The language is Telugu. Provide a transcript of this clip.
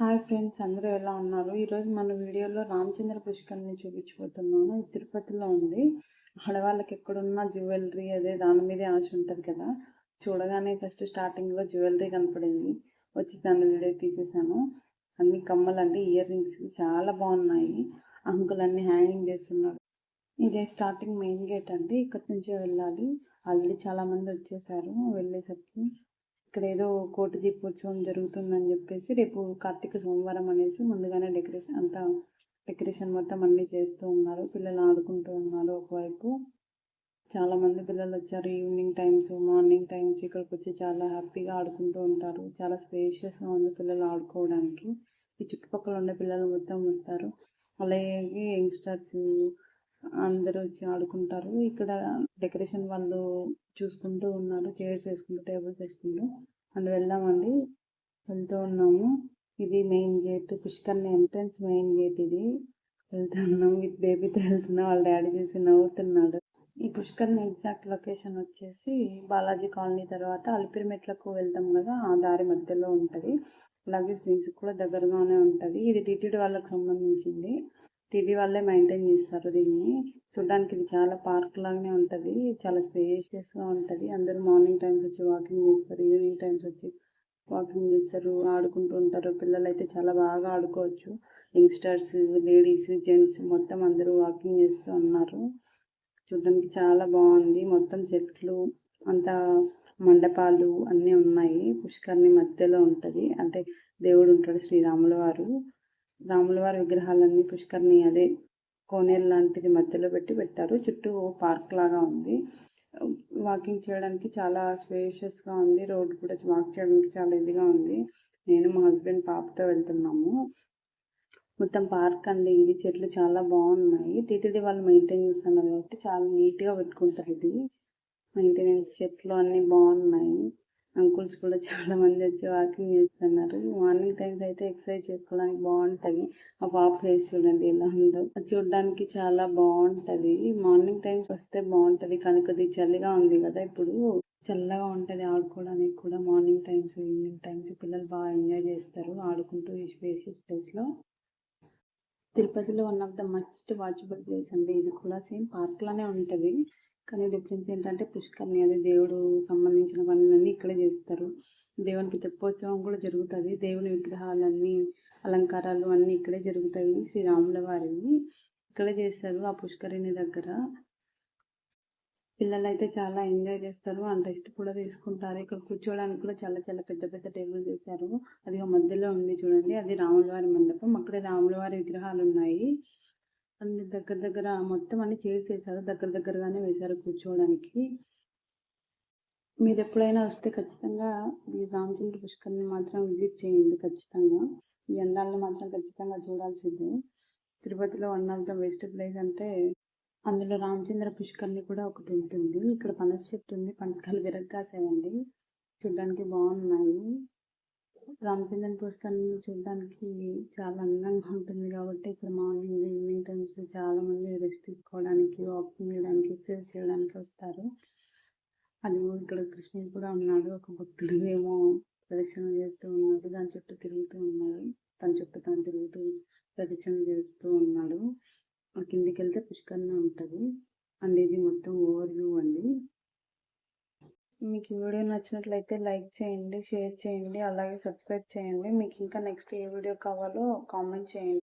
హాయ్ ఫ్రెండ్స్ అందరూ ఎలా ఉన్నారు? ఈరోజు మన వీడియోలో రామచంద్ర పుష్కర్ని చూపించబోతున్నాను. తిరుపతిలో ఉంది. ఆడవాళ్ళకి ఎక్కడున్నా జ్యువెలరీ అదే దాని మీదే ఆశ ఉంటుంది కదా. చూడగానే ఫస్ట్ స్టార్టింగ్లో జ్యువెలరీ కనపడింది. వచ్చి దాని వీడియో తీసేసాను. అన్ని కమ్మలండి ఇయర్ రింగ్స్ చాలా బాగున్నాయి. అంకుల్ అన్ని హ్యాంగింగ్ చేస్తున్నాడు ఇదే స్టార్టింగ్ మెయిన్ గేట్ అండి. ఇక్కడి నుంచే వెళ్ళాలి. ఆల్రెడీ చాలామంది వచ్చేసారు. వెళ్ళేసరికి ఇక్కడ ఏదో కోటి దీపోత్సవం జరుగుతుందని చెప్పేసి రేపు కార్తీక సోమవారం అనేసి ముందుగానే డెకరేషన్ అంతా డెకరేషన్ మొత్తం అన్నీ చేస్తూ ఉన్నారు. పిల్లలు ఆడుకుంటూ ఉన్నారు ఒకవైపు. చాలామంది పిల్లలు వచ్చారు ఈవినింగ్ టైమ్స్ మార్నింగ్ టైమ్స్ ఇక్కడికి వచ్చి చాలా హ్యాపీగా ఆడుకుంటూ ఉంటారు. చాలా స్పేషియస్గా ఉంది పిల్లలు ఆడుకోవడానికి. ఈ చుట్టుపక్కల ఉన్న పిల్లలు మొత్తం వస్తారు. అలాగే యంగ్స్టర్స్ అందరూ వచ్చి ఆడుకుంటారు. ఇక్కడ డెకరేషన్ వాళ్ళు చూసుకుంటూ ఉన్నారు. చైర్స్ వేసుకుంటూ టేబుల్స్ వేసుకుంటూ. అండ్ వెళ్దామండి. వెళ్తూ ఉన్నాము. ఇది main gate. Pushkarni entrance main gate ఇది. వెళ్తూ ఉన్నాము. విత్ బేబీతో వెళ్తున్నాం. వాళ్ళ డాడీ చూసి నవ్వుతున్నాడు. ఈ పుష్కర్ని ఎగ్జాక్ట్ లొకేషన్ వచ్చేసి బాలాజీ కాలనీ తర్వాత అలిపిరి మెట్లకు వెళ్తాం కదా ఆ దారి మధ్యలో ఉంటుంది. అలాగే స్విమ్స్ కూడా దగ్గరగానే ఉంటుంది. ఇది టీటీడీ వాళ్ళకి సంబంధించింది. టీవీ వాళ్ళే మెయింటైన్ చేస్తారు దీన్ని. చూడడానికి ఇది చాలా పార్క్ లాగానే ఉంటుంది. చాలా స్పేషియస్గా ఉంటుంది. అందరూ మార్నింగ్ టైమ్స్ వచ్చి వాకింగ్ చేస్తారు ఈవినింగ్ టైమ్స్ వచ్చి వాకింగ్ చేస్తారు ఆడుకుంటూ ఉంటారు. పిల్లలు అయితే చాలా బాగా ఆడుకోవచ్చు. యంగ్స్టర్స్ లేడీస్ జెంట్స్ మొత్తం అందరూ వాకింగ్ చేస్తూ ఉన్నారు. చూడడానికి చాలా బాగుంది. మొత్తం చెట్లు అంతా మండపాలు అన్నీ ఉన్నాయి. పుష్కర్ని మధ్యలో ఉంటుంది. అంటే దేవుడు ఉంటాడు శ్రీరాముల వారు. రాముల వారి విగ్రహాలన్నీ పుష్కర్ని అదే కోనేరు లాంటిది మధ్యలో పెట్టి పెట్టారు. చుట్టూ పార్క్ లాగా ఉంది. వాకింగ్ చేయడానికి చాలా స్పేషియస్గా ఉంది. రోడ్డు కూడా వాక్ చేయడానికి చాలా ఇదిగా ఉంది. నేను మా హస్బెండ్ పాపతో వెళ్తున్నాము. మొత్తం పార్క్ అండి. ఇది చెట్లు చాలా బాగున్నాయి. టీటీడీ వాళ్ళు మెయింటైన్ చేస్తున్నారు కాబట్టి చాలా నీట్గా పెట్టుకుంటారు ఇది. మెయింటెనెన్స్ చెట్లు అన్నీ బాగున్నాయి. అంకుల్స్ కూడా చాలా మంది వచ్చి వాకింగ్ చేస్తున్నారు. మార్నింగ్ టైమ్స్ అయితే ఎక్సర్సైజ్ చేసుకోవడానికి బాగుంటుంది. ఆ పాప ఫేస్ చూడండి ఎలా ఉందో. చూడడానికి చాలా బాగుంటుంది. మార్నింగ్ టైమ్స్ వస్తే బాగుంటుంది. కానీ కొద్ది చలిగా ఉంది కదా ఇప్పుడు. చల్లగా ఉంటుంది ఆడుకోవడానికి కూడా మార్నింగ్ టైమ్స్ ఈవినింగ్ టైమ్స్. పిల్లలు బాగా ఎంజాయ్ చేస్తారు. ఆడుకుంటూ ఈ స్పేసెస్ ప్లేస్లో తిరుపతిలో one of the must watchable place అండి. ఇది కూడా సేమ్ పార్క్లోనే ఉంటుంది. కానీ డిఫరెన్స్ ఏంటంటే పుష్కర్ని అది దేవుడు సంబంధించిన పనులన్నీ ఇక్కడే చేస్తారు. దేవునికి తెప్పోత్సవం కూడా జరుగుతుంది. దేవుని విగ్రహాలన్నీ అలంకారాలు అన్నీ ఇక్కడే జరుగుతాయి. శ్రీరాముల వారివి ఇక్కడే చేస్తారు ఆ పుష్కరిణి దగ్గర. పిల్లలు అయితే చాలా ఎంజాయ్ చేస్తారు. అండ్ రెస్ట్ కూడా తీసుకుంటారు. ఇక్కడ కూర్చోవడానికి కూడా చాలా చాలా పెద్ద పెద్ద టేబుల్ చేశారు. అది మధ్యలో ఉంది చూడండి. అది రాములవారి మండపం. అక్కడే రాములవారి విగ్రహాలు ఉన్నాయి. అన్ని దగ్గర దగ్గర మొత్తం అన్ని చైర్స్ వేశారు. దగ్గర దగ్గరగానే వేశారు కూర్చోవడానికి. మీరు ఎప్పుడైనా వస్తే ఖచ్చితంగా ఈ రామచంద్ర పుష్కర్ని మాత్రం విజిట్ చేయండి ఖచ్చితంగా. ఈ అందాలను మాత్రం ఖచ్చితంగా చూడాల్సిందే. తిరుపతిలో one of the best place అంటే అందులో రామచంద్ర పుష్కర్ని కూడా ఒకటి ఉంటుంది. ఇక్కడ పనస చెట్టు ఉంది. పనసకాయలు విరగ్గాసేవండి చూడడానికి బాగున్నాయి. రామచంద్రన్ పుష్కర్ని చూడడానికి చాలా అందంగా ఉంటుంది. కాబట్టి ఇక్కడ మార్నింగ్ ఈవినింగ్ టైమ్స్ చాలామంది రెస్ట్ తీసుకోవడానికి వాకింగ్ చేయడానికి ఎక్సర్సైజ్ చేయడానికి వస్తారు. అది ఇక్కడ కృష్ణుడు కూడా ఉన్నాడు. ఒక భక్తుడు ఏమో ప్రదక్షిణ చేస్తూ ఉన్నాడు. దాని చుట్టూ తిరుగుతూ ఉన్నాడు. తన చుట్టూ తను తిరుగుతూ ప్రదక్షిణ చేస్తూ ఉన్నాడు. కిందికి వెళ్తే పుష్కరణ ఉంటుంది. అండ్ ఇది మొత్తం ఓవర్ వ్యూ అండి. మీకు ఈ వీడియో నచ్చినట్లయితే లైక్ చేయండి షేర్ చేయండి అలాగే సబ్స్క్రైబ్ చేయండి. మీకు ఇంకా నెక్స్ట్ ఏ వీడియో కావాలో కామెంట్ చేయండి.